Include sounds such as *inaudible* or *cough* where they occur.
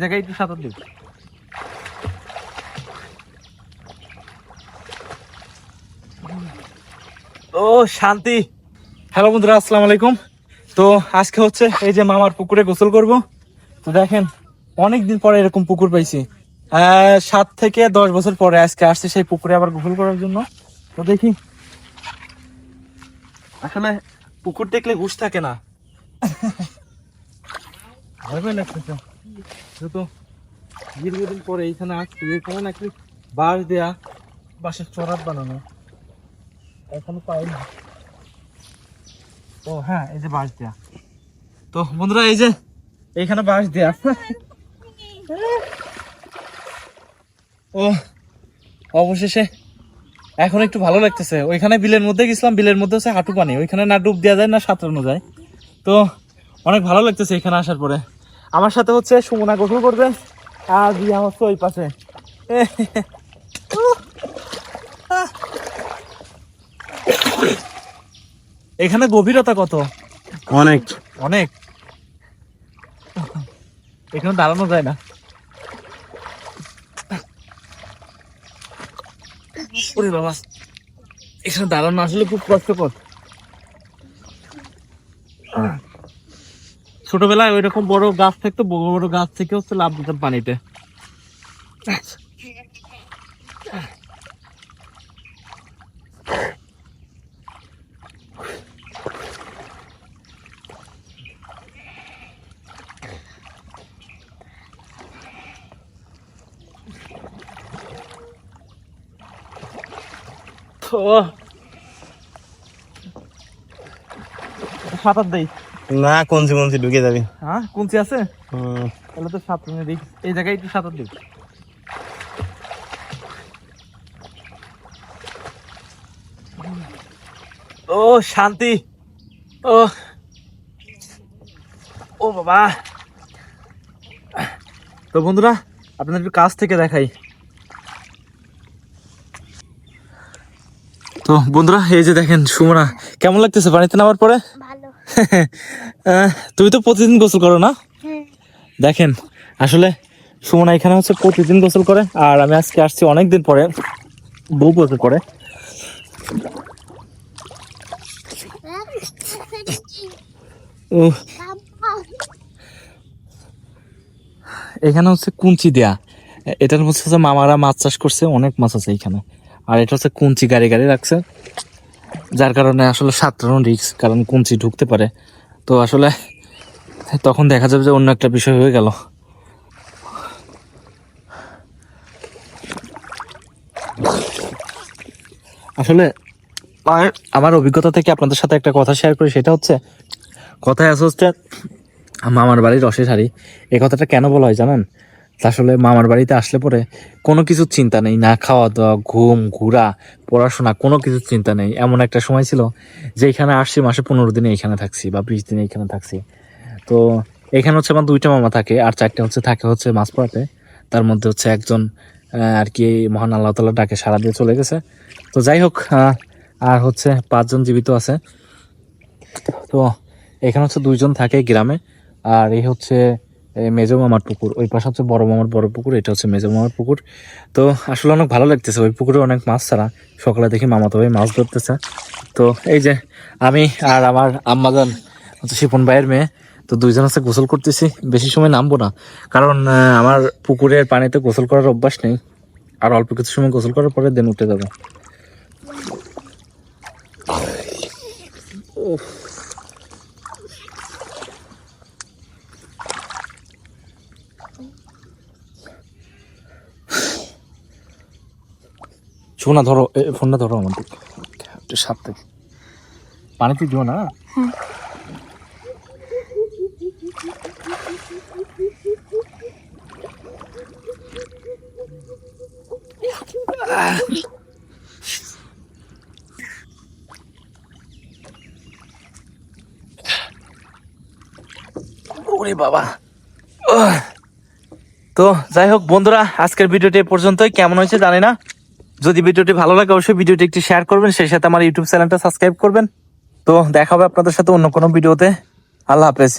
জায়গায় একটু সাঁতার দিই ও শান্তি। হ্যালো বন্ধুরা আসসালামু আলাইকুম। তো আজকে হচ্ছে এই যে মামার পুকুরে গোসল করব। তো দেখেন অনেক দিন পরে এরকম পুকুর পাইছি। আহ, সাত থেকে দশ বছর পরে আজকে আসছে সেই পুকুরে আবার গোসল করার জন্য। তো দেখি। আসলে পুকুর দেখলে ঘুষ থাকে না। *laughs* দীর্ঘদিন পরে এইখানে আসছি এখানে নাকি বাঁশ দেয়া, বাঁশের চড়াত বানানো। এখনও পাইনি। ও হ্যাঁ এই যে বাঁশ দেয়া। তো বন্ধুরা, এই যে এইখানে বাঁশ দেয়া ও, অবশেষে এখন একটু ভালো লাগতেছে। ওইখানে বিলের মধ্যে গেছিলাম, বিলের মধ্যে হচ্ছে হাঁটু পানি। ওইখানে না ডুব দেওয়া যায়, না সাঁতরানো যায়। তো অনেক ভালো লাগতেছে এখানে আসার পরে। আমার সাথে হচ্ছে সুমনা গোসল করবে আর দিয়া হচ্ছে ওই পাশে। এখানে গভীরতা কত? অনেক। অনেক? এখানে দাঁড়ানো যায় না। এখানে দাঁড়ানো আসলে খুব কষ্টকর। ছোটবেলায় ওই রকম বড় গাছ থাকতো, বড় বড় গাছ থেকে হচ্ছে লাভ দিতাম পানিতে। সাঁতার দেই। না কনসি কনসি ঢুকে যাবি। হ্যাঁ কুঞ্চি আছে? তাহলে তো দিই এই জায়গায় একটু সাঁতার ও শান্তি। ও। ও বাবা। তো বন্ধুরা আপনাদের একটু কাছ থেকে দেখাই। তো বন্ধুরা এই যে দেখেন সুমনা কেমন লাগতেছে পানিতে নামার পরে? তুমি তো প্রতিদিন গোসল করো না? হ্যাঁ। দেখেন আসলে সুমনা এখানে হচ্ছে প্রতিদিন গোসল করে আর আমি আজকে আসছি অনেকদিন পরে বহু বছর পরে ও এখানে হচ্ছে কুঞ্চি দেয়া। এটার হচ্ছে মামারা মাছ চাষ করছে অনেক মাছ আছে এখানে। আর এটা হচ্ছে কুঞ্চি গাড়ি গাড়ি রাখছে। যার কারণে আসলে সাঁতরানো রিক্স কারণ কুঞ্চি ঢুকতে পারে। তো আসলে তখন দেখা যাবে যে অন্য একটা বিষয় হয়ে গেল। আসলে আমার- আমার অভিজ্ঞতা থেকে আপনাদের সাথে একটা কথা শেয়ার করি, সেটা হচ্ছে, কথায় আছে হচ্ছে মামার বাড়ির রসের হাড়ি। এই কথাটা কেন বলা হয় জানেন? আসলে মামার বাড়িতে আসলে পরে কোনো কিছু চিন্তা নেই, না খাওয়া দাওয়া ঘুম, ঘোরা, পড়াশোনা, কোনো কিছু চিন্তা নেই। এমন একটা সময় ছিল যে এখানে আসছি, মাসে পনেরো দিনে এখানে থাকছি বা বিশ দিনে এখানে থাকছি। তো এখানে হচ্ছে আমার দুইটা মামা থাকে আর চারটে হচ্ছে, থাকে হচ্ছে মাঝপড়াতে তার মধ্যে হচ্ছে একজন আর কি মহান আল্লাহ তালা ডাকে সারা দিয়ে চলে গেছে। তো যাই হোক আর হচ্ছে পাঁচজন জীবিত আছে। তো এখানে হচ্ছে দুইজন থাকে গ্রামে। আর এই হচ্ছে মেজো মামার পুকুর। ওই পাশে হচ্ছে বড় মামার বড় পুকুর, এটা হচ্ছে মেজো মামার পুকুর। তো আসলে অনেক ভালো লাগতেছে, ওই পুকুরে অনেক মাছ ছাড়া। সকালে দেখি মামা তো ভাই মাছ ধরতেছে। তো এই যে আমি আর আমার আম্মাজান হচ্ছে শিপন ভাইয়ের মেয়ে, তো দুইজন আছে গোসল করতেছি। বেশি সময় নামবো না, কারণ আমার পুকুরের পানিতে গোসল করার অভ্যাস নেই। আর অল্প কিছু সময় গোসল করার পরে দেন উঠে যাব। ধরো ফোনটা ধরো একটু সাথে পানিতে দিও না? ওরে বাবা। তো যাই হোক বন্ধুরা আজকের ভিডিওটি পর্যন্তই। কেমন হয়েছে জানি না। যদি ভিডিওটি ভালো লাগে, অবশ্যই ভিডিওটি একটি শেয়ার করবেন, সেই সাথে আমার ইউটিউব চ্যানেলটা সাবস্ক্রাইব করবেন। তো দেখা হবে আপনাদের সাথে অন্য কোনো ভিডিওতে। আল্লাহ হাফেজ।